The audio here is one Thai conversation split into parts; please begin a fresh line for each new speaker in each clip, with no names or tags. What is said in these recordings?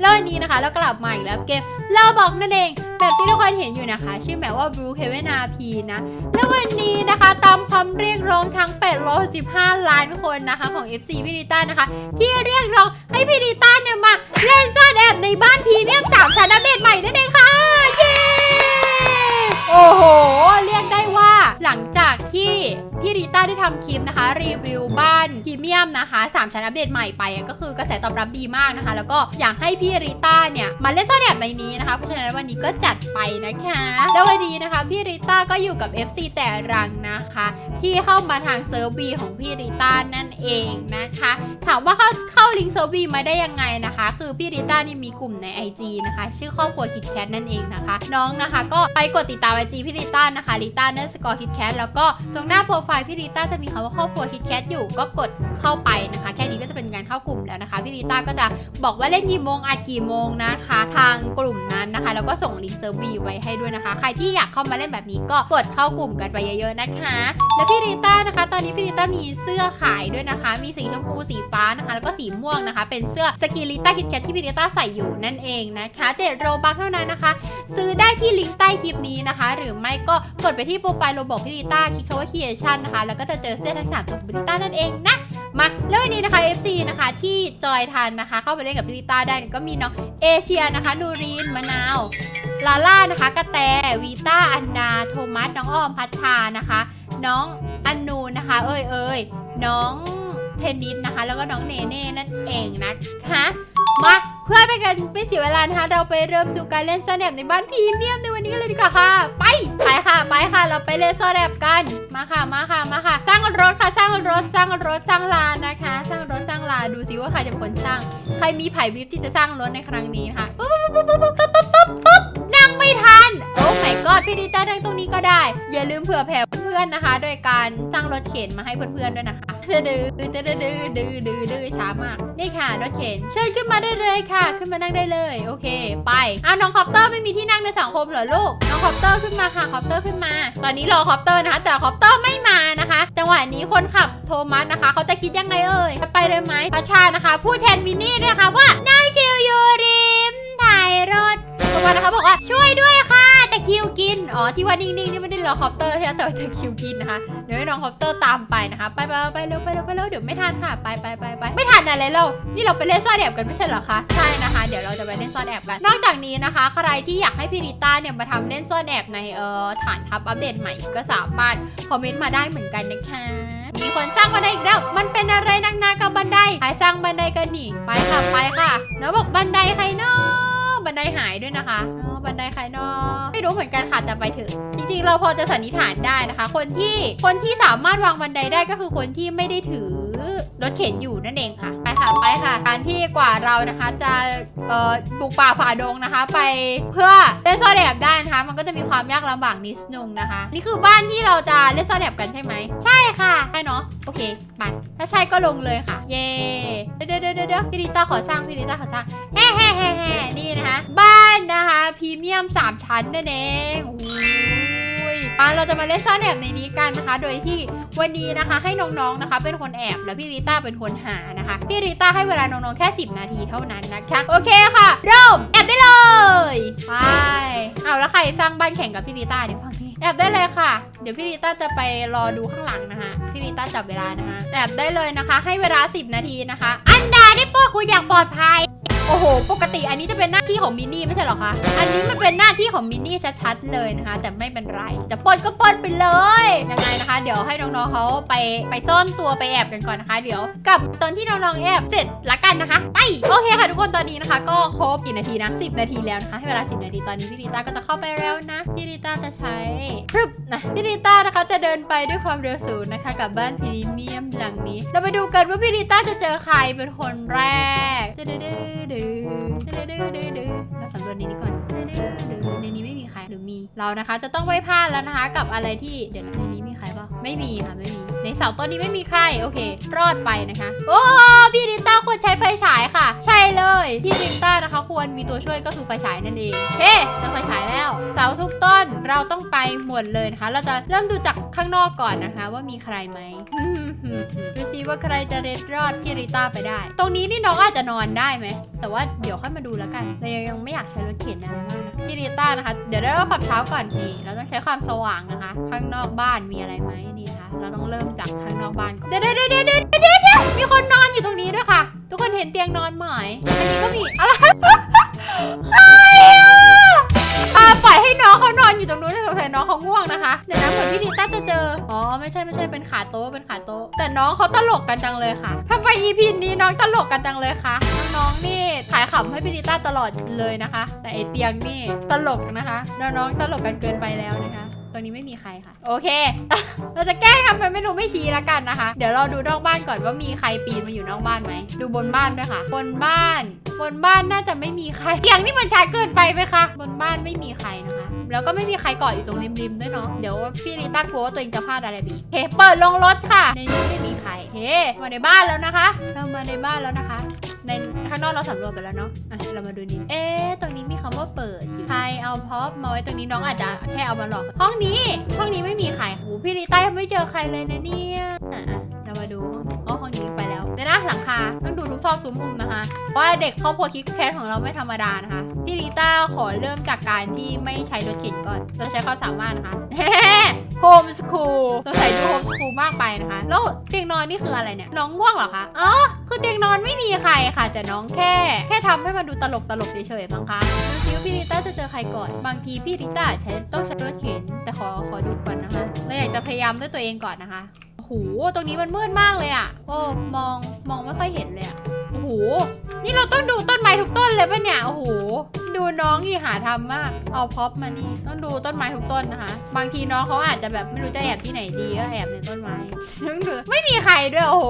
แล้ววันนี้นะคะเรากลับมาอีกแล้วเกมเราบอกนั่นเอง แบบที่ทุกคนเห็นอยู่นะคะ ชื่อแบบว่า Blue Heaven RP นะ แล้ววันนี้นะคะตามคำเรียกร้องทั้ง 815 ล้านคนนะคะของ FC พี่ดิต้านะคะ ที่เรียกร้องให้พี่ดิต้าเนี่ยมาเล่นซ่อนแอบในบ้านพีเมียม3ชั้นอัปเดตใหม่นั่นเองค่ะ เย้ โอ้โห เรียกได้ว่าหลังจากที่พี่ริต้าได้ทำคลิปนะคะ รีวิวบ้านพรีเมียมนะคะ3ชั้นอัปเดตใหม่ไปก็คือกระแสตอบรับดีมากนะคะ แล้วก็อยากให้พี่ริต้าเนี่ยมาเล่นซ่อนแอบในนี้นะคะเพราะฉะนั้นวันนี้ก็จัดไปนะคะ แล้ววันนี้นะคะพี่ริต้าก็อยู่กับ FC แต่รังนะคะ ที่เข้ามาทางเซิร์ฟวีของพี่ริต้านั่นเองนะคะ ถามว่าเข้าเข้าลิงก์เซิร์ฟวีมาได้ยังไงนะคะ คือพี่ริต้านี่มีกลุ่มใน IG นะคะ ชื่อครอบครัวคิดแคทนั่นเองนะคะ น้องนะคะ ก็ไปกดติดตาม IG พี่ริต้านะคะริต้าเนสกอร์คิดแคทแล้วก็ตรงหน้าโปรไฟล์พี่ริต้าจะมีคำว่าครอบครัวคิดแคทอยู่ก็กดเข้าไปนะคะ แค่นี้ก็จะเป็นการเข้ากลุ่มแล้วนะคะพี่ริต้าก็จะบอกว่าเล่นกี่โมงอัดกี่โมงนะคะ ทางกลุ่มนั้นนะคะ แล้วก็ส่งลิงก์เซิร์วีไว้ให้ด้วยนะคะ ใครที่อยากเข้ามาเล่นแบบนี้ก็กดเข้ากลุ่มกันไปเยอะๆนะคะ และพี่ริต้านะคะ ตอนนี้พี่ริต้ามีเสื้อขายด้วยนะคะ มีสีชมพูสีฟ้านะคะ แล้วก็สีม่วงนะคะ เป็นเสื้อสกิลิต้าคิดแคทที่พี่ริต้าใส่อยู่นั่นเองนะคะเจ็ดโรบัคเท่านั้นนะคะ ซื้อได้ที่ลิงก์ใต้คลิปนี้นะคะหรือไม่ก็กดไปที่โปรไฟล์โรบอกพี่ริต้าคลิกคำว่า creation นะคะ แล้วก็จะเจอเสื้อทั้งสามตัวของพี่ริต้านั่นเองนะ มาแล้ววันนี้นะคะ FC นะคะที่จอยทันนะคะ เข้าไปเล่นกับพีริต้าได้ก็มีน้องเอเชียนะคะนูรีนมะนาวลาล่านะคะกระแตวีต้าอันดา โทมัสน้องอ้อมพัชชานะคะ น้องอันนูนะคะ เอ้ยเอ้ยน้องเทนนิสนะคะ แล้วก็น้องเนเน่นั่นเองนะคะมาเพื่อไปกันไม่เสียเวลานะคะ เราไปเริ่มดูการเล่นซ่อนแอบในบ้านพรีเมียมในวั นี่เลยดีกว่าค่ะ ไป ไปค่ะ ไปค่ะ เราไปเลเซอร์แลบกัน มาค่ะ มาค่ะ มาค่ะ สร้างรถค่ะ สร้างรถ สร้างรถ สร้างลานนะคะ สร้างรถ สร้างลาดูสิว่าใครจะคนสร้าง ใครมีไผ่วิฟที่จะสร้างรถในครั้งนี้นะคะปุ๊บปุ๊บปุ๊บปุ๊บปุ๊บ นโอ้ my god พี่ดิต้างตรงนี้ก็ได้ อย่าลืมเผื่อแผ่เพื่อนนะคะ โดยการสร้างรถเข็นมาให้เพื่อนๆด้วยนะคะดื้อดื้อดื้อดื้อดื้อดื้อดื้อช้ามาก นี่ค่ะรถเข็นเชิญขึ้นมาได้เลยค่ะ ขึ้นมานั่งได้เลย โอเค ไปอ้าวน้องคอปเตอร์ไม่มีที่นั่งในสังคมเหรอลูก น้องคอปเตอร์ขึ้นมาค่ะคอปเตอร์ขึ้นมา ตอนนี้รอคอปเตอร์นะคะ แต่คอปเตอร์ไม่มานะคะ จังหวะนี้คนขับโทมัสนะคะ เขาจะคิดยังไงเอ่ย จะไปเลยไหมพัชชานะคะ พูดแทนวินนี่ด้วยนะคะว่านั่งชิลยูริมถ่ายรถโทมัสนะคะบอกว่าช่วยด้วยค่ะ คิวกิน อ๋อ ที่ว่านิ่งๆ นี่ไม่ได้รอคอปเตอร์ใช่ไหมแต่ว่าแต่คิวกินนะคะ เดี๋ยวให้น้องคอปเตอร์ตามไปนะคะ ไปไปไปเร็วไปเร็วไปเร็วเดี๋ยวไม่ทันค่ะ ไปไปไปไปไม่ทันอะไรเรา นี่เราไปเล่นซ่อนแอบกันไม่ใช่เหรอคะ ใช่นะคะ เดี๋ยวเราจะไปเล่นซ่อนแอบกัน นอกจากนี้นะคะ ใครที่อยากให้พี่ริต้าเนี่ยมาทำเล่นซ่อนแอบในเอ่อฐานทัพอัปเดตใหม่ก็สามารถคอมเมนต์มาได้เหมือนกันนะคะมีคนสร้างบันไดอีกแล้ว มันเป็นอะไรนักหนากับบันไดใครสร้างบันไดกันหนีไปค่ะไปค่ะ แล้วบอกบันไดใครเนาะบันไดหายด้วยนะคะ บันไดใครนอกไม่รู้เหมือนกันค่ะแต่ไปถึง จริงๆ เราพอจะสันนิษฐานได้นะคะ คนที่คนที่สามารถวางบันไดได้ก็คือคนที่ไม่ได้ถือรถเข็นอยู่นั่นเองค่ะ ไปค่ะไปค่ะ การที่กว่าเรานะคะจะเอ่อบุกป่าฝ่าดงนะคะ ไปเพื่อเล่นซ่อนแอบได้นะคะ มันก็จะมีความยากลำบากนิดนึงนะคะ นี่คือบ้านที่เราจะเล่นซ่อนแอบกันใช่ไหมใช่ค่ะใช่เนาะโอเคไปถ้าใช่ก็ลงเลยค่ะ เย่เดี๋ยวเดี๋ยวเดี๋ยวพี่ดิต้าขอสร้างพี่ดิต้าขอสร้างแฮ่แฮ่แฮ่แฮ่นี่นะคะ บ้านนะคะพรีเมียม 3 ชั้นนั่นเองโอ้ ยอะเราจะมาเล่นซ่อนแอบในนี้กันนะคะ โดยที่วันนี้นะคะ ให้น้องๆนะคะ เป็นคนแอบแล้วพี่ริต้าเป็นคนหานะคะ พี่ริต้าให้เวลาน้องๆแค่ 10 นาทีเท่านั้นนะคะ โอเคค่ะ เริ่มแอบได้เลยไปเอาแล้วใครสร้างบ้านแข่งกับพี่ริต้าเดี๋ยวฟังนี่แอบได้เลยค่ะ เดี๋ยวพี่ริต้าจะไปรอดูข้างหลังนะคะพี่ริต้าจับเวลานะคะแอบได้เลยนะคะ ให้เวลา 10 นาทีนะคะ อันดาได้โปรดคุณอย่างปลอดภัย โอ้โห ปกติอันนี้จะเป็นหน้าที่ของมินนี่ไม่ใช่หรอคะ อันนี้มันเป็นหน้าที่ของมินนี่ชัดๆเลยนะคะ แต่ไม่เป็นไร จะปนก็ปนไปเลย ยังไงนะคะ เดี๋ยวให้น้องๆเขาไปไปซ่อนตัวไปแอบกันก่อนนะคะ เดี๋ยวกับตอนที่น้องๆแอบเสร็จละกันนะคะ ไป โอเคค่ะทุกคนตอนนี้นะคะ ก็ครบกี่นาทีนะ10 นาทีแล้วนะคะ ให้เวลา 10 นาทีตอนนี้พี่ริต้าก็จะเข้าไปแล้วนะพี่ริต้าจะใช้พรึบนะพี่ริต้านะคะจะเดินไปด้วยความเร็วสูงนะคะ กับบ้านพรีเมียมหลังนี้ เราไปดูกันว่าพี่ริต้าจะเจอใครเป็นคนแรกดื้อดื้อดื้อดื้อดื้อดื้อเราสำรวจในนี้ก่อนดื้อดื้อดื้อในนี้ไม่มีใครหรือมีเรานะคะ จะต้องไม่พลาดแล้วนะคะ กับอะไรที่เดี๋ยวในนี้มีใครบ้างไม่มีค่ะไม่มีในเสาต้นนี้ไม่มีใครโอเค รอดไปนะคะ โอ้พี่ริต้าควรใช้ไฟฉายค่ะ ใช่เลยพี่ริต้านะคะ ควรมีตัวช่วยก็คือไฟฉายนั่นเองเฮ้เจอไฟฉายแล้ว เสาทุกต้นเราต้องไปหมดเลยนะคะ เราจะเริ่มดูจากข้างนอกก่อนนะคะ ว่ามีใครไหม ดูซิว่าใครจะเร็ดรอดพี่ริต้าไปได้ ตรงนี้นี่น้องอาจจะนอนได้ไหม แต่ว่าเดี๋ยวค่อยมาดูแล้วกันแต่ยังไม่อยากใช้รถเข็นอะไรมากนะพี่ริต้านะคะ เดี๋ยวเราปรับเช้าก่อนนี่เราต้องใช้ความสว่างนะคะ ข้างนอกบ้านมีอะไรไหมนี่นะคะ เราต้องเริ่มจากข้างนอกบ้านก่อนเดี๋ยวเดี๋ยวเดี๋ยวเดี๋ยวเดี๋ยวเดี๋ยวมีคนนอนอยู่ตรงนี้ด้วยค่ะ ทุกคนเห็นเตียงนอนไหมอันนี้ก็มีอะไร น้องเขาตลกกันจังเลยค่ะทำไม EP นี้น้องตลกกันจังเลยคะน้องๆนี่ขายขำให้พี่นิต้าตลอดเลยนะคะ แต่ไอเตียงนี่ตลกนะคะ น้องๆตลกกันเกินไปแล้วนะคะตรงนี้ไม่มีใครค่ะ โอเค เราจะแกล้งทำเป็นไม่รู้ไม่ชี้ละกันนะคะ เดี๋ยวเราดูนอกบ้านก่อนว่ามีใครปีนมาอยู่นอกบ้านไหม ดูบนบ้านด้วยค่ะ บนบ้าน บนบ้านน่าจะไม่มีใคร อย่างนี้มันช้าเกินไปไหมคะ บนบ้านไม่มีใครนะคะ แล้วก็ไม่มีใครเกาะอยู่ตรงริมๆด้วยเนาะเดี๋ยวพี่ริต้ากลัวว่าตัวเองจะพลาดอะไรบีเฮ้เปิดลงรถค่ะ ในนี้ไม่มีใครเฮ้มาในบ้านแล้วนะคะ เรามาในบ้านแล้วนะคะ ในข้างนอกเราสำรวจไปแล้วเนาะอะเรามาดูนี่เอ๊ะตรงนี้มีคำว่าเปิดอยู่ใครเอาพ็อปมาไว้ตรงนี้น้องอาจจะแค่เอามาหลอก ห้องนี้ห้องนี้ไม่มีใครโอ้พี่ลิต้ายังไม่เจอใครเลยนะเนี่ย อะอะเรามาดูอ๋อห้องนี้ไปแล้วเดี๋ยนะหลังคาต้องดูทุกซอกทุกมุมนะคะว่าเด็กครอบครัวคิกแคทของเราไม่ธรรมดานะคะพี่ลิต้าขอเริ่มจากการที่ไม่ใช้รถเข็นก่อนเราใช้ความสามารถนะคะโฮมสคูลสงสัยดูโฮมสคูลมากไปนะคะ แล้วเตียงนอนนี่คืออะไรเนี่ย น้องง่วงเหรอคะอ๋อคือเตียงนอนไม่มีใครค่ะ แต่น้องแค่ แค่ทำให้มันดูตลกตลกเฉยๆมั้งคะดูซิว่าพี่ริต้าจะเจอใครก่อน บางทีพี่ริต้าใช้ต้องใช้รถเข็น แต่ขอขอดูก่อนนะคะเราอยากจะพยายามด้วยตัวเองก่อนนะคะ หตรงนี้มันมืดมากเลยอะโอ้มองมองไม่ค่อยเห็นเลยอะโอ้โหนี่เราต้องดูต้นไม้ทุกต้นเลยปะเนี่ยโอ้โหดูน้องที่หาทำมาก เอาพ็อปมานี่ ต้องดูต้นไม้ทุกต้นนะคะ บางทีน้องเขาอาจจะแบบไม่รู้จะแอบที่ไหนดีก็แอบในต้นไม้นึกดูไม่มีใครด้วยโอ้โห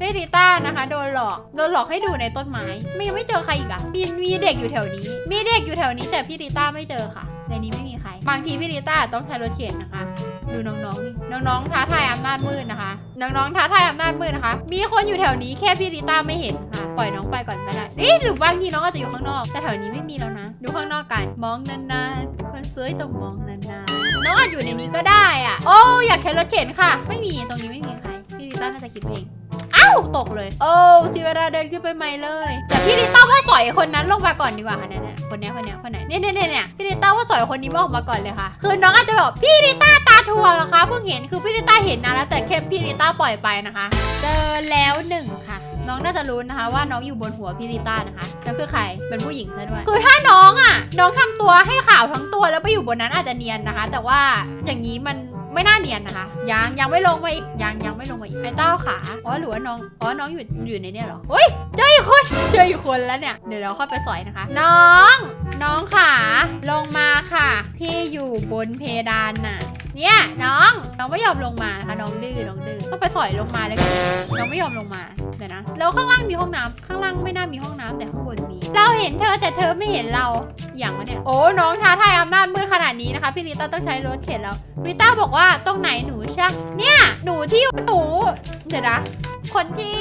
พี่ริต้านะคะโดนหลอกโดนหลอกให้ดูในต้นไม้ ไม่ไม่เจอใครอีกอะมีมีเด็กอยู่แถวนี้ มีเด็กอยู่แถวนี้แต่พี่ริต้าไม่เจอค่ะ ในนี้ไม่มีใคร บางทีพี่ริต้าต้องใช้รถเข็นนะคะ ดูน้องๆ น้องๆ ท้าทายอำนาจมืดนะคะ น้องๆ ท้าทายอำนาจมืดนะคะ มีคนอยู่แถวนี้แค่พี่ริต้าไม่เห็นค่ะ ปล่อยน้องไปก่อนก็ได้นี่หรือบางทีน้องอาจจะอยู่ข้างนอก แต่แถวนี้ไม่มีแล้วนะ ดูข้างนอกกัน มองนานๆ คนสวยต้องมองนานๆ น้องอาจอยู่ในนี้ก็ได้อะโอ้อยากใช้รถเข็นค่ะ ไม่มี ตรงนี้ไม่มีใคร พี่ริต้าน่าจะคิดเอง อ้าวตกเลย โอ้สิเวลาเดินขึ้นไปใหม่เลยแต่พี่ริต้าว่าสอยคนนั้นลงมาก่อนดีกว่าค่ะเนี่ยคนเนี้ยคนเนี้ยคนไหนเนี่ยเนี่ยเนี่ยพี่ริต้าว่าสอยคนนี้มาออกมาก่อนเลยค่ะ คือน้องอาจจะแบบพี่ริต้าตาถั่วเหรอคะเพิ่งเห็นคือพี่ริต้าเห็นนะแล้วแต่แค่พี่ริต้าปล่อยไปนะคะ เจอแล้วหนึ่งค่ะน้องน่าจะรู้นะคะว่าน้องอยู่บนหัวพี่ริต้านะคะแล้วคือใครเป็นผู้หญิงซะด้วยคือถ้าน้องอะ น้องทำตัวให้ขาวทั้งตัวแล้วไปอยู่บนนั้นอาจจะเนียนนะคะ แต่ว่าอย่างนี้มัน ไม่น่าเนียนนะคะ ยังยังไม่ลงมาอีกยังยังไม่ลงมาอีกไอ้เต้าขาอ๋อหรือว่าน้องอ๋อน้องอยู่อยู่ในเนี่ยเหรอเฮ้ยเจออีกคนเจออีกคนแล้วเนี่ยเดี๋ยวเราเข้าไปสอยนะคะ น้อง น้องขาลงมาค่ะ ที่อยู่บนเพดานน่ะเนี่ยน้องน้องไม่ยอมลงมานะคะน้องดื้อน้องดื้อต้องไปสอยลงมาเลยน้องไม่ยอมลงมา เดี๋ยนะ แล้วข้างล่างมีห้องน้ำข้างล่างไม่น่ามีห้องน้ำแต่ข้างบนมี เราเห็นเธอแต่เธอไม่เห็นเรา อย่างวะเนี่ย โอ้ น้องท้าทายอำนาจมืดขนาดนี้นะคะ พี่ลิต้าต้องใช้รถเข็นแล้ววิต้าบอกว่าตรงไหนหนูช่เนี่ย หนูที่หนู เดี๋ยวนะ คนที่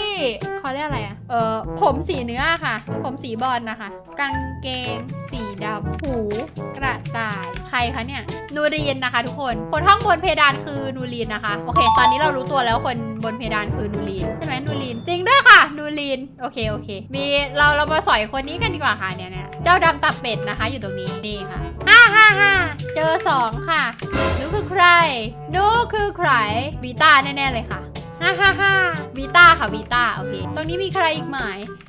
เขาเรียกอะไรอะเออผมสีเนื้อค่ะ ผมสีบอลนะคะ กางเกงสีดำหูกระต่าย ใครคะเนี่ย นูรีนนะคะ ทุกคน คนห้องบนเพดานคือนูรีนนะคะ โอเค ตอนนี้เรารู้ตัวแล้วคนบนเพดานคือนูรีนใช่ไหมนูรีน จริงด้วยค่ะ นูรีน โอเค โอเค มีเราเรามาสอยคนนี้กันดีกว่าค่ะเนี่ยเนี่ยเจ้าดำตับเป็ดนะคะ อยู่ตรงนี้ นี่ค่ะฮ่าฮ่าฮ่าเจอสองค่ะนูคือใครนูคือใครวีต้าแน่ๆเลยค่ะ ฮ่าฮ่าฮ่าวีต้าค่ะวีต้าโอเค ตรงนี้มีใครอีกไหม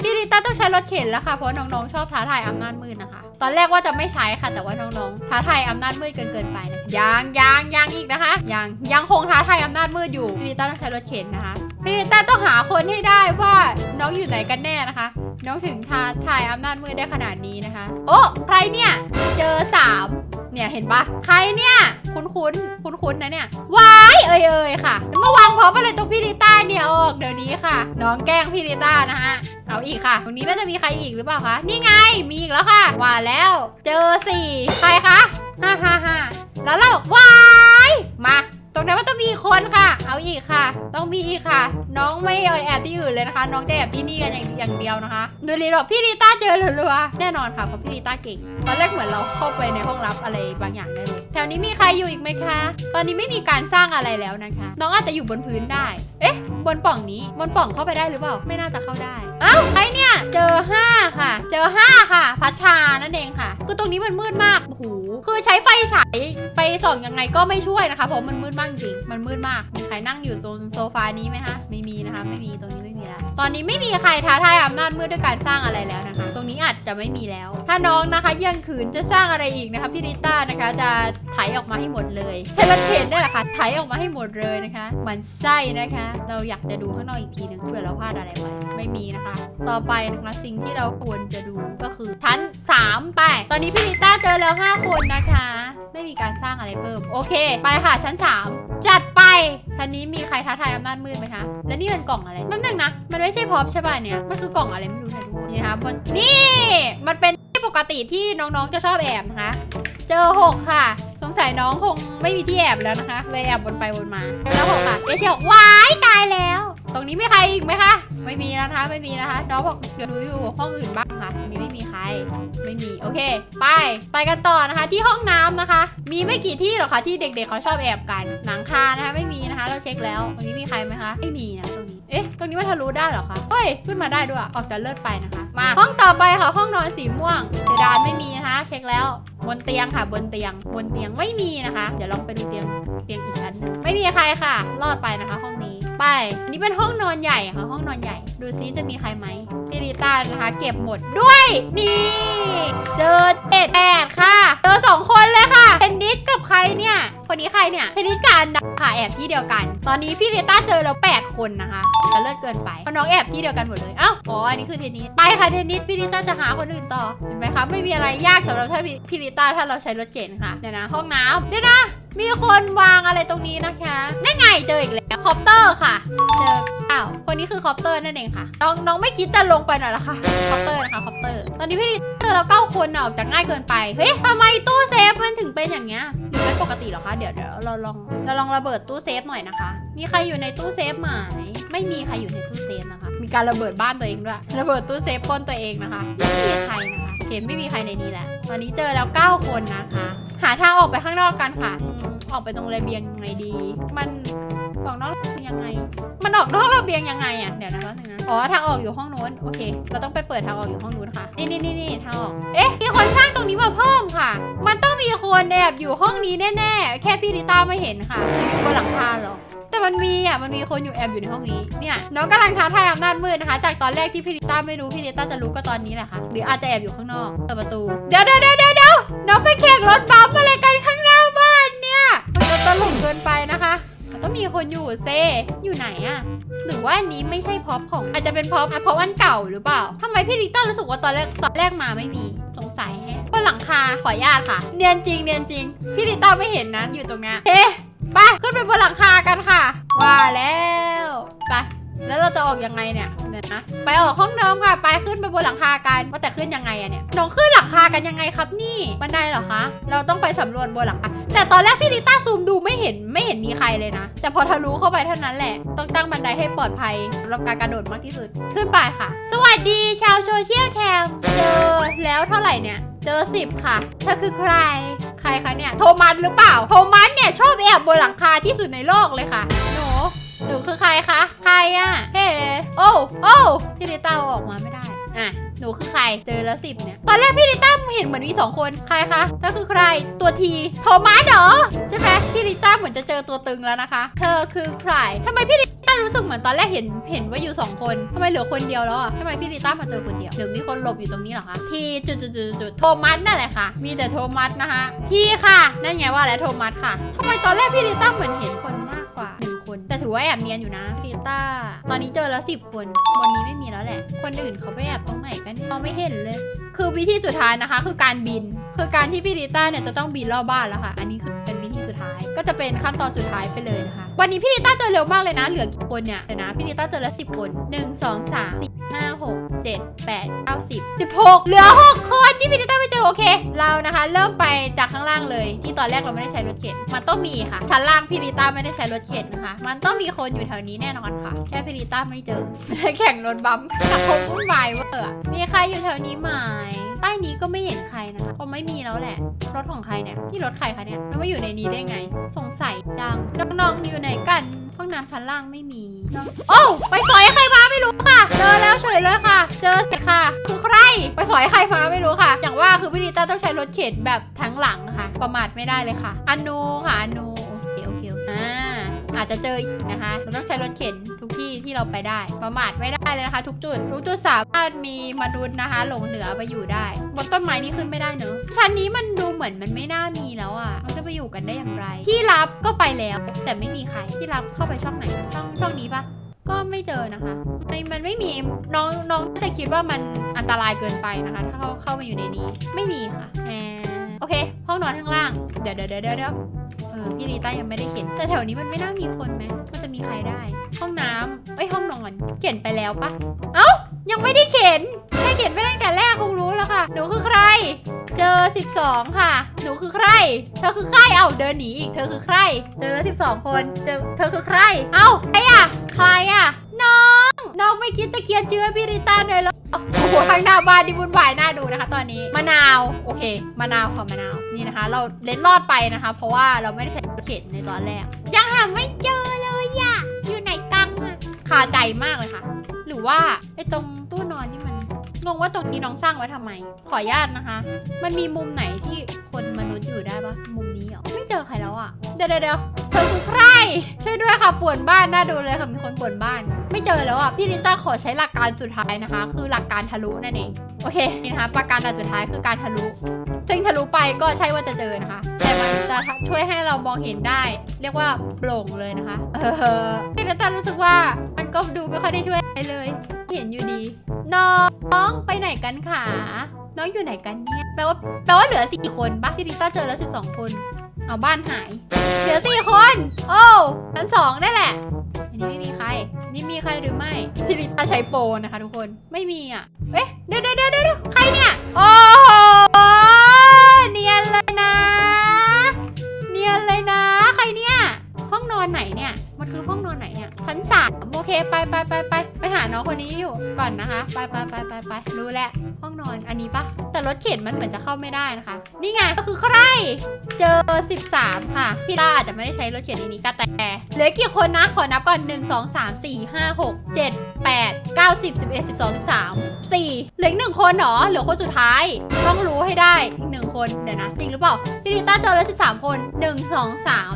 พี่ริต้าต้องใช้รถเข็นแล้วค่ะ เพราะน้องๆชอบท้าทายอำนาจมืดนะคะ ตอนแรกว่าจะไม่ใช้ค่ะ แต่ว่าน้องๆท้าทายอำนาจมืดเกินเกินไปนะยังยังยังอีกนะคะยังยังคงท้าทายอำนาจมืดอยู่พี่ริต้าต้องใช้รถเข็นนะคะพี่ริต้าต้องหาคนให้ได้ว่าน้องอยู่ไหนกันแน่นะคะ น้องถึงท้าทายอำนาจมืดได้ขนาดนี้นะคะ โอ้ใครเนี่ยเจอสามเนี่ยเห็นปะใครเนี่ย คุ้นคุ้นคุ้นคุ้นๆนะเนี่ยวายเอ่ยเอ่ยค่ะมาวางพร้อมอะไรตรงพี่ลิต้าเนี่ยออกเดี๋ยวนี้ค่ะ น้องแกล้งพี่ลิต้านะฮะเอาอีกค่ะตรงนี้น่าจะมีใครอีกหรือเปล่าคะนี่ไงมีอีกแล้วค่ะว่าแล้ว เจอสี่ใครคะฮ่าฮ่าฮ่าแล้วเราวายมา ตรงนั้นมันต้องมีคนค่ะ เอาอีกค่ะ ต้องมีอีกค่ะ น้องไม่เอาแอบที่อื่นเลยนะคะ น้องจะแอบที่นี่กันอย่างอย่างเดียวนะคะดูรีบอกพี่ดีต้าเจอหรือวะแน่นอนค่ะเพราะพี่ดีต้าเก่งตอนแรกเหมือนเราเข้าไปในห้องลับอะไรบางอย่างได้เลยแถวนี้มีใครอยู่อีกไหมคะ ตอนนี้ไม่มีการสร้างอะไรแล้วนะคะ น้องอาจจะอยู่บนพื้นได้ เอ๊ะ บนป่องนี้บนป่องเข้าไปได้หรือเปล่า ไม่น่าจะเข้าได้ เอ้าใครเนี่ย เจอ 5 ค่ะ เจอ 5 ค่ะพัชชานั่นเอง หคือใช้ไฟฉายไปส่องยังไงก็ไม่ช่วยนะคะเพราะมันมืดมากจริง มันมืดมากมีใครนั่งอยู่โซนโซฟานี้ไหมคะไม่มีนะคะ ไม่มีตรงนี้ไม่มีแล้ว ตอนนี้ไม่มีใครท้าทายอำนาจมืดด้วยการสร้างอะไรแล้วนะคะ ตรงนี้อาจจะไม่มีแล้ว ถ้าน้องนะคะยังขืนจะสร้างอะไรอีกนะคะพี่ริต้านะคะจะไถออกมาให้หมดเลยเทเลเทนได้แหละค่ะไถออกมาให้หมดเลยนะคะเหมือนไส้นะคะ เราอยากจะดูข้างนอกอีกทีหนึงเผื่อเราพลาดอะไรไปไม่มีนะคะ ต่อไปนะคะสิ่งที่เราควรจะดูก็คือชั้น3ไปตอนนี้พี่ริต้าเจอแล้ว 5 คนนะคะ ไม่มีการสร้างอะไรเพิ่มโอเค ไปค่ะชั้น 3 จัดไปชั้นนี้มีใครท้าทายอำนาจมืดไหมคะและนี่เป็นกล่องอะไรนั่นนึงนะมันไม่ใช่พร็อพใช่ป่ะเนี่ย มันคือกล่องอะไรไม่รู้นะทุกคนนี่นะคะบนนี่ มันเป็นที่ปกติที่น้องๆจะชอบแอบนะคะ เจอหกค่ะ สงสัยน้องคงไม่มีที่แอบแล้วนะคะ เลยแอบวนไปวนมาเจอแล้วหกค่ะ เอเชียว้ายตายแล้ว ตรงนี้มีใครอีกไหมคะ ไม่มีแล้วนะคะ ไม่มีนะคะ น้องบอกเดี๋ยวดูอยู่ห้องอื่นบ้างค่ะตรงนี้ไม่มีใคร ไม่มี โอเค ไป ไปกันต่อนะคะ ที่ห้องน้ำนะคะ มีไม่กี่ที่หรอกค่ะที่เด็ก ๆ เขาชอบแอบกัน หนังคานะคะ ไม่มีนะคะ เราเช็คแล้ว ตรงนี้มีใครไหมคะ ไม่มีนะตรงนี้ เอ๊ะ ตรงนี้มันทะลุได้เหรอคะ เฮ้ย ขึ้นมาได้ด้วย ออกจะเลิศไปนะคะ มาห้องต่อไปค่ะ ห้องนอนสีม่วงเพดานไม่มีนะคะ เช็คแล้ว บนเตียงค่ะ บนเตียง บนเตียงไม่มีนะคะ เดี๋ยวลองไปดูเตียง เตียงอีกชั้นนึงไม่มีใครค่ะ รอดไปนะคะ ห้องนี้ ไป อันนี้เป็นห้องนอนใหญ่ค่ะ ห้องนอนใหญ่ ดูซิจะมีใครไหมพี่ริต้านะคะ เก็บหมดด้วย นี่ เจอเดแปดค่ะเจอสองคนเลยค่ะเทนนิสกับใครเนี่ย คนนี้ใครเนี่ยเทนนิสกับอันดาค่ะแอบที่เดียวกัน ตอนนี้พี่ริต้าเจอแล้วแปดคนนะคะจะเลิศเกินไปเพราะน้องแอบที่เดียวกันหมดเลยเอ้าอ๋ออันนี้คือเทนนิสไปค่ะเทนนิสพี่ริต้าจะหาคนอื่นต่อเห็นไหมคะไม่มีอะไรยากสำหรับถ้าพี่เรต้าถ้าเราใช้รถเก๋งค่ะเดี๋ยวนะห้องน้ำเดี๋ยวนะ มีคนวางอะไรตรงนี้นะคะนั่นไงเจออีกแล้วคอปเตอร์ค่ะ เจออ้าวคนนี้คือคอปเตอร์นั่นเองค่ะ น้องน้องไม่คิดจะลงไปหน่อยเหรอคะคอปเตอร์นะคะคอปเตอร์ ตอนนี้พี่เจอเราเก้าคนอะอกจากง่ายเกินไป เฮ้ยทำไมตู้เซฟมันถึงเป็นอย่างเงี้ยหรือเป็นปกติหรอคะ เดี๋ยวเดี๋ยวเราลองเราลองระเบิดตู้เซฟหน่อยนะคะ มีใครอยู่ในตู้เซฟไหมไม่มีใครอยู่ในตู้เซฟนะคะ มีการระเบิดบ้านตัวเองด้วย ระเบิดตู้เซฟป้นตัวเองนะคะ ไม่มีใครนะคะโอเคไม่มีใครในนี้แหละ ตอนนี้เจอแล้ว 9 คนนะคะ หาทางออกไปข้างนอกกันค่ะอืมออกไปตรงระเบียงยังไงดี มันออกนอกระเบียงยังไง มันออกนอกระเบียงยังไงอะเดี๋ยวนะคะนึงนะอ๋อทางออกอยู่ห้องนู้นโอเค เราต้องไปเปิดทางออกอยู่ห้องนู้นค่ะ นี่นี่นี่นี่ทางออก เอ๊ะมีคนสร้างตรงนี้มาเพิ่มค่ะ มันต้องมีคนแอบอยู่ห้องนี้แน่ๆ แค่พี่ลิต้าไม่เห็นค่ะบนหลังคาเหรอ แต่มันมีอะ มันมีคนอยู่แอบอยู่ในห้องนี้ เนี่ยน้องกำลังท้าทายอำนาจมืดนะคะ จากตอนแรกที่พี่ลิต้าไม่รู้พี่ลิต้าจะรู้ก็ตอนนี้แหละค่ะ หรืออาจจะแอบอยู่ข้างนอกเปิดประตู เดี๋ ถบัมอะไรกันข้างหน้าบ้านเนี่ยมันตลกเกินไปนะคะต้องมีคนอยู่เซอยู่ไหนอะหรือว่าอันนี้ไม่ใช่พร็อพของ อาจจะเป็นพร็อพเพราะอันเก่าหรือเปล่าทำไมพี่ลิต้ารู้สึกว่าตอนแรกตอนแรกมาไม่มีสงสัยแฮะบนหลังคาขออนุญาตค่ะ เนียนจริงเนียนจริงพี่ลิต้าไม่เห็นนะอยู่ตรงเนี้ยเฮ้ไปขึ้นไปบนหลังคากันค่ะ ว่าแล้วไป แล้วเราจะออกยังไงเนี่ยเดี๋ยวนะไปออกห้องเดิมค่ะไปขึ้นไปบนหลังคากันว่าแต่ขึ้นยังไงอะเนี่ยน้องขึ้นหลังคากันยังไงครับนี่บันไดเหรอคะเราต้องไปสำรวจบนหลังคาแต่ตอนแรกพี่ลิต้าซูมดูไม่เห็นไม่เห็นมีใครเลยนะ แต่พอทะลุเข้าไปเท่านั้นแหละ ต้องตั้งบันไดให้ปลอดภัยสำหรับการกระโดดมากที่สุดขึ้นไปค่ะ สวัสดีชาวโซเชียลแคมเจอแล้วเท่าไหร่เนี่ยเจอสิบค่ะเธอคือใคร ใครคะเนี่ยโทมัสหรือเปล่าโทมัสเนี่ยชอบแอบบนหลังคาที่สุดในโลกเลยค่ะ คือใครคะ ใครอะเฮ้โอ้โอ้พี่ลิต้าออกมาไม่ได้ อะ หนูคือใคร เจอแล้วสิบเนี่ย ตอนแรกพี่ลิต้าเห็นเหมือนมีสองคน ใครคะเธอคือใคร ตัวทีโทมัสเหรอ ใช่ไหมพี่ลิต้าเหมือนจะเจอตัวตึงแล้วนะคะ เธอคือใครทำไมพี่ลิต้ารู้สึกเหมือนตอนแรกเห็นเห็นว่าอยู่สองคนทำไมเหลือคนเดียวแล้วอะทำไมพี่ลิต้ามาเจอคนเดียวหรือมีคนหลบอยู่ตรงนี้เหรอคะ ทีจุดจุดจุดจุดโทมัสนั่นแหละค่ะ มีแต่โทมัสนะคะ ทีค่ะ นั่นไงว่าแล้วโทมัสค่ะทำไมตอนแรกพี่ลิต้าเหมือนเห็นคนมากกว่า แต่ถือว่าแอบเนียนอยู่นะพีริต้า ตอนนี้เจอแล้วสิบคนวันนี้ไม่มีแล้วแหละ คนอื่นเขาไปแอบตรงไหนกันเนี่ยเราไม่เห็นเลย คือวิธีสุดท้ายนะคะ คือการบิน คือการที่พี่ลิต้าเนี่ยจะต้องบินรอบบ้านแล้วค่ะ อันนี้คือเป็นวิธีสุดท้าย ก็จะเป็นขั้นตอนสุดท้ายไปเลยนะคะ วันนี้พี่ลิต้าเจอเร็วมากเลยนะ เหลือกี่คนเนี่ยเดี๋ยวนะพี่ลิต้าเจอแล้วสิบคนหนึ่งสองสามสี่ ห้าหกเจ็ดแปดเก้าสิบสิบหกเหลือหกคนที่พี่ลิต้าไม่เจอโอเค เรานะคะ เริ่มไปจากข้างล่างเลย ที่ตอนแรกเราไม่ได้ใช้รถเข็น มันต้องมีค่ะ ชั้นล่างพี่ลิต้าไม่ได้ใช้รถเข็นนะคะ มันต้องมีคนอยู่แถวนี้แน่นอนค่ะ แค่พี่ลิต้าไม่เจอ แข่งรถบัมป์สังคมวุ่นวายเวอร์อมีใครอยู่แถวนี้ไหม ใต้นี้ก็ไม่เห็นใครนะคะคงไม่มีแล้วแหละ รถของใครเนี่ยที่รถใครคะเนี่ยแล้วมาอยู่ในนี้ได้ไง สงสัยจังน้องๆอยู่ไหนกันห้องน้ำชั้นล่างไม่มีโอ้ไปสอยใครมาไม่รู้ค่ะ เจอแล้วเฉยเลยค่ะ เจอเสร็จค่ะ คือใคร ไปสอยใครมาไม่รู้ค่ะ อย่างว่าคือพี่ดิต้าต้องใช้รถเข็นแบบทั้งหลังค่ะ ประมาทไม่ได้เลยค่ะ อนูค่ะอนูโอเคโอเคอ่า อาจจะเจออีกนะคะเราต้องใช้รถเข็นทุกที่ที่เราไปได้ ประมาทไม่ได้เลยนะคะ ทุกจุด ทุกจุดสามารถมีมนุษย์นะคะ หลงเหนือไปอยู่ได้ บนต้นไม้นี้ขึ้นไม่ได้เนอะชั้นนี้มันดูเหมือนมันไม่น่ามีแล้วอะ มันจะไปอยู่กันได้อย่างไร ที่รับก็ไปแล้ว แต่ไม่มีใครที่รับเข้าไปช่องไหนช่องช่องนี้ปะก็ไม่เจอนะคะไม่มันไม่มีน้องน้องน่าจะคิดว่ามันอันตรายเกินไปนะคะ ถ้าเขาเข้ามาอยู่ในนี้ ไม่มีค่ะแอนโอเค ห้องนอนข้างล่าง เดี๋ยวเดี๋ยวเดี๋ยวเดี๋ยว เออพี่ลีต้ายังไม่ได้เขียน แต่แถวนี้มันไม่น่ามีคนไหมมันจะมีใครได้ ห้องน้ำเอ้ยห้องนอน เขียนไปแล้วปะเอ้ายังไม่ได้เขียนถ้าเขียนไปตั้งแต่แรกคงรู้แล้วค่ะ หนูคือใคร เจอ 12 ค่ะ หนูคือใคร เธอคือใคร เอ้าเดินหนีอีก เธอคือใคร เจอแล้ว12 คน เจอเธอคือใคร เอ้าใครอะใครอะ น้องไม่คิดตะเคียนเชื้อพี่ริต้าเลยเหรอโอ้โหทางหน้าบ้านที่วุ่นวายน่าดูนะคะ ตอนนี้มะนาวโอเคมะนาวค่ะมะนาวนี่นะคะ เราเล็ดรอดไปนะคะ เพราะว่าเราไม่ได้ใช้เข็ดในตอนแรก ยังหาไม่เจอเลยอะอยู่ไหนกังอะคาใจมากเลยค่ะ หรือว่าไอ้ตรงตู้นอนนี่มัน งงว่าตรงนี้น้องสร้างไว้ทำไม ขออนุญาตนะคะ มันมีมุมไหนที่คนมนุษย์อยู่ได้ปะมุมนี้เหรอ ไม่เจอใครแล้วอะเดี๋ยวเดี๋ยวเดี๋ยวเธอคือใคร ช่วยด้วยค่ะป่วนบ้านน่าดูเลยค่ะมีคนป่วนบ้าน ไม่เจอแล้วอะพี่ลิต้าขอใช้หลักการสุดท้ายนะคะ คือหลักการทะลุนั่นเอง โอเคนี่นะคะประการสุดท้ายคือการทะลุ ซึ่งทะลุไปก็ใช่ว่าจะเจอนะคะ แต่มันจะช่วยให้เรามองเห็นได้ เรียกว่าโปร่งเลยนะคะ เออพี่ลิต้ารู้สึกว่ามันก็ดูไม่ค่อยได้ช่วย เลย เห็นอยู่ดี น้องไปไหนกันคะน้องอยู่ไหนกันเนี่ย แปลว่าแปลว่าเหลือสี่คนปะพี่ลิต้าเจอแล้วสิบสองคน เอาบ้านหาย เหลือสี่คน โอ้ชั้นสองได้แหละ อันนี้ไม่มีใคร นี่มีใครหรือไม่พี่ลิต้าใช้โปรนะคะทุกคน ไม่มีอะ เอ๊ะเดี๋ยวเดี๋ยวเดี๋ยวเดี๋ยวใครเนี่ย โอ้โหเนียนเลยนะ เนียนเลยนะ ใครเนี่ย ห้องนอนไหนเนี่ย มันคือห้องนอนไหนเนี่ยชั้นสามโอเคไปไปไปไปไปหาน้องคนนี้อยู่ก่อนนะคะ ไปไปไปไปไปรู้แล้วห้องนอนอันนี้ปะแต่รถเข็นมันเหมือนจะเข้าไม่ได้นะคะ นี่ไงก็คือใครเจอ 13 ค่ะ พี่ล่าอาจจะไม่ได้ใช้รถเข็นในนี้ก็แต่เหลือกี่คนนะขอนับก่อน 1 2 3 4 5 6 7 8 9 10 11 12 13 4เหลืออีกหนึ่งคนเหรอเหลือคนสุดท้าย ต้องรู้ให้ได้อีกหนึ่งคนเดี๋ยวนะ จริงหรือเปล่าพี่ลิต้าเจอแล้ว13 คน 1 2 3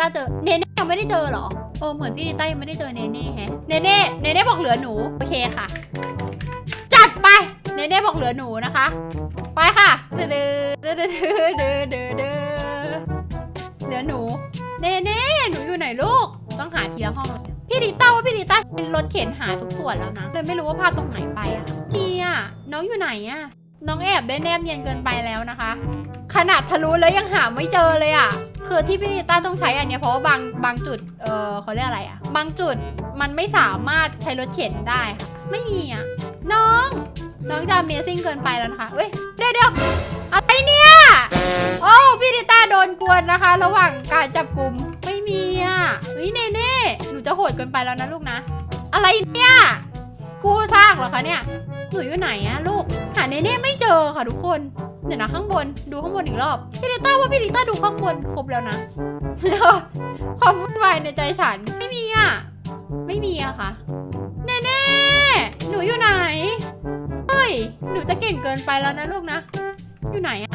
ต้าเจอเนเน่ยังไม่ได้เจอเหรอโอ้เหมือนพี่ลิต้ายังไม่ได้เจอเนเน่แฮะเนเน่เนเน่บอกเหลือหนูโอเคค่ะ จัดไปเนเน่บอกเหลือหนูนะคะ ไปค่ะเดือดเดือดเดือดเดือดเดือดเหลือหนูเนเน่หนูอยู่ไหนลูกต้องหาทีละห้องเลยพี่ดิต้าว่าพี่ดิต้าเป็นรถเข็นหาทุกส่วนแล้วนะเลยไม่รู้ว่าพาตรงไหนไปอะพี่อะน้องอยู่ไหนอะ น้องแอบได้แนบเนียนเกินไปแล้วนะคะ ขนาดทะลุแล้วยังหาไม่เจอเลยอะคือที่พี่ต้าต้องใช้อันเนี้ยเพราะว่าบางบางจุดเออเขาเรียกอะไรอะบางจุดมันไม่สามารถใช้รถเข็นได้ค่ะไม่มีอะน้อง น้องจะ Amazing เกินไปแล้วนะคะเอ้ยเดี๋ยวเดี๋ยวอะไรเนี่ยโอ้พี่ดิต้าโดนกวนนะคะ ระหว่างการจับกลุ่มไม่มีอะเฮ้ยเน่เน่หนูจะโหดเกินไปแล้วนะลูกนะ อะไรเนี่ยกู้ซากเหรอคะเนี่ย หนูอยู่ไหนอะลูก หาเนเน่ไม่เจอค่ะทุกคน เดี๋ยวนะข้างบน ดูข้างบนอีกรอบ พี่ดิต้าว่าพี่ดิต้าดูข้างบนครบแล้วนะ ความวุ่นวายในใจฉันไม่มีอะไม่มีอะค่ะ เนเน่ หนูอยู่ไหน เฮ้ย หนูจะเก่งเกินไปแล้วนะลูกนะ อยู่ไหนอะ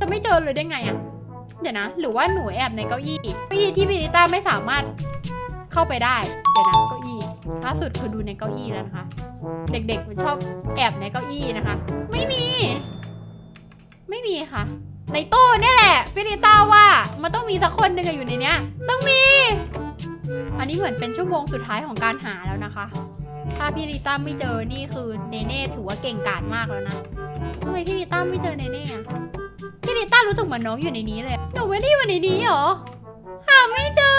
จะไม่เจอเลยได้ไงอะเดี๋ยวนะ หรือว่าหนูแอบในเก้าอี้ เก้าอี้ที่พินิต้าไม่สามารถเข้าไปได้ เดี๋ยวนะเก้าอี้ ล่าสุดคือดูในเก้าอี้แล้วนะคะ เด็กๆมันชอบแอบในเก้าอี้นะคะ ไม่มี ไม่มีค่ะ ในตู้เนี่ยแหละพินิต้าว่ามันต้องมีสักคนหนึ่งอยู่ในเนี้ย ต้องมี อันนี้เหมือนเป็นชั่วโมงสุดท้ายของการหาแล้วนะคะ ถ้าพี่ลิต้าไม่เจอนี่คือเนเน่ถือว่าเก่งกาจมากแล้วนะทำไมพี่ลิต้าไม่เจอเนเน่อะพี่ลิต้ารู้สึกเหมือนน้องอยู่ในนี้เลยหนูไม่ได้อยู่ในนี้หรอหาไม่เจอ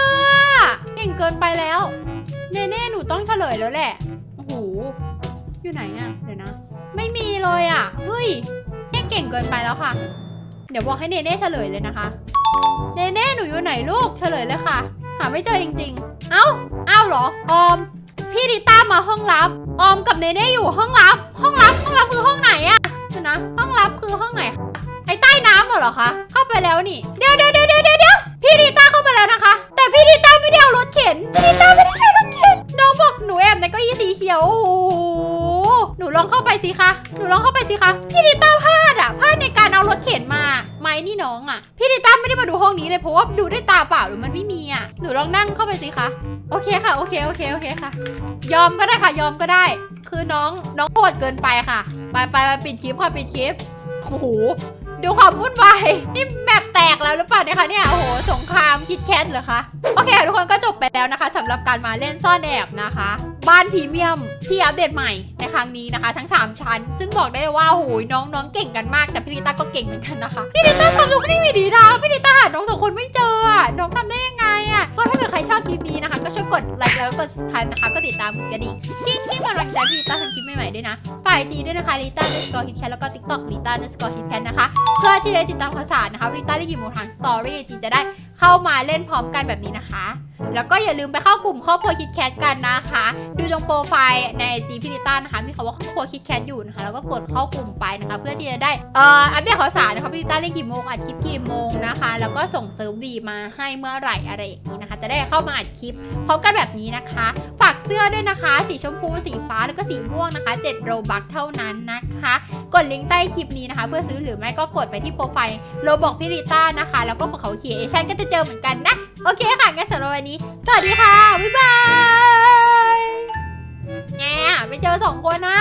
เก่งเกินไปแล้ว เนเน่หนูต้องเฉลยแล้วแหละ โอ้โห อยู่ไหนอะเดี๋ยวนะ ไม่มีเลยอะเฮ้ยเนี่ยเก่งเกินไปแล้วค่ะ เดี๋ยวบอกให้เนเน่เฉลยเลยนะคะ เนเน่หนูอยู่ไหนลูก เฉลยเลยค่ะ หาไม่เจอจริง ๆ เอ้า เอ้าเหรอ ออม พี่ดิต้ามาห้องลับ ออมกับเนเน่อยู่ห้องลับ ห้องลับ ห้องลับคือห้องไหนอะเดี๋ยวนะ ห้องลับคือห้องไหนคะไอ้ใต้น้ำเหรอคะ เข้าไปแล้วนี่ เดี๋ยวเดี๋ยวเดี๋ยวเดี๋ยวเดี๋ยวพี่ดิต้าเข้าไปแล้วนะคะ แต่พี่ดิต้าไม่ได้เอารถเข็น พี่ดิต้าไม่ได้ใช้รถเข็น บอกหนูแอบในเก้าอี้สีเขียวโอ้โหหนูลองเข้าไปสิคะหนูลองเข้าไปสิคะพี่ดิต้าพลาดอะพลาดในการเอารถเข็นมาไม้นี่น้องอะพี่ดิต้าไม่ได้มาดูห้องนี้เลยเพราะว่าดูด้วยตาเปล่าหรือมันไม่มีอะหนูลองนั่งเข้าไปสิคะโอเคค่ะโอเคโอเคโอเคค่ะ ยอมก็ได้ค่ะยอมก็ได้ คือน้องน้องโหดเกินไปค่ะ ไปไปไปปิดคลิปค่ะปิดคลิปโอ้โห ดูความวุ่นวายนี่แมปแตกแล้วหรือเปล่าเนี่ยคะเนี่ย โอ้โห สงครามคิดแคทเหรอคะ โอเคทุกคนก็จบไปแล้วนะคะสำหรับการมาเล่นซ่อนแอบนะคะ บ้านพรีเมียมที่อัปเดตใหม่ในครั้งนี้นะคะ ทั้ง 3 ชั้น ซึ่งบอกได้เลยว่าโอ้โหน้องน้องเก่งกันมากแต่พี่ดิต้าก็เก่งเหมือนกันนะคะพี่ดิต้าทำทุกที่ไม่ดีนะพี่ดิต้าหาน้องสองคนไม่เจอน้องทำได้ยังไงอะก็ถ้าเกิดใครชอบคลิปนี้นะคะ ก็ช่วยกดไลค์แล้วก็กด subscribe นะคะ ก็ติดตามกระดิ่งกิ้งกิ้งกำลังใจพี่ดิต้าทำคลิปใหม่ๆด้วยนะ ฝ่ายจีด้วยนะคะลิต้าเนสกอร์ฮิตแคทแล้วก็ TikTok ลิต้าเนสกอร์ฮิตแคทนะคะเพื่อที่จะติดตามข่าวสารนะคะริต้าและหยิบโมงทางสตอรี่จีจะได้เข้ามาเล่นพร้อมกันแบบนี้นะคะแล้วก็อย่าลืมไปเข้ากลุ่มครอบครัวคิดแคทกันนะคะ ดูตรงโปรไฟล์ในไอจีพิริต้านะคะ มีคำว่าครอบครัวคิดแคทอยู่นะคะ แล้วก็กดเข้ากลุ่มไปนะคะ เพื่อที่จะได้เอ่ออัปเดตข่าวสารนะคะพิริต้าเล่นกี่โมงอัดคลิปกี่โมงนะคะ แล้วก็ส่งเซิร์ฟวีมาให้เมื่อไหร่อะไรอย่างนี้นะคะ จะได้เข้ามาอัดคลิปพร้อมกันแบบนี้นะคะ ฝากเสื้อด้วยนะคะ สีชมพู สีฟ้า แล้วก็สีม่วงนะคะ7โรบักเท่านั้นนะคะ กดลิงก์ใต้คลิปนี้นะคะ เพื่อซื้อหรือไม่ก็กดไปที่โปรไฟล์โรบอกพิริต้านะคะ แล้วก็กดเขาเขียนเอชันก็จะเจอเหมือนกันนะ โอเคค่ะงั้นสำหรับวันนี้ สวัสดีค่ะ บ๊ายบายแง่ไปเจอสองคนนะ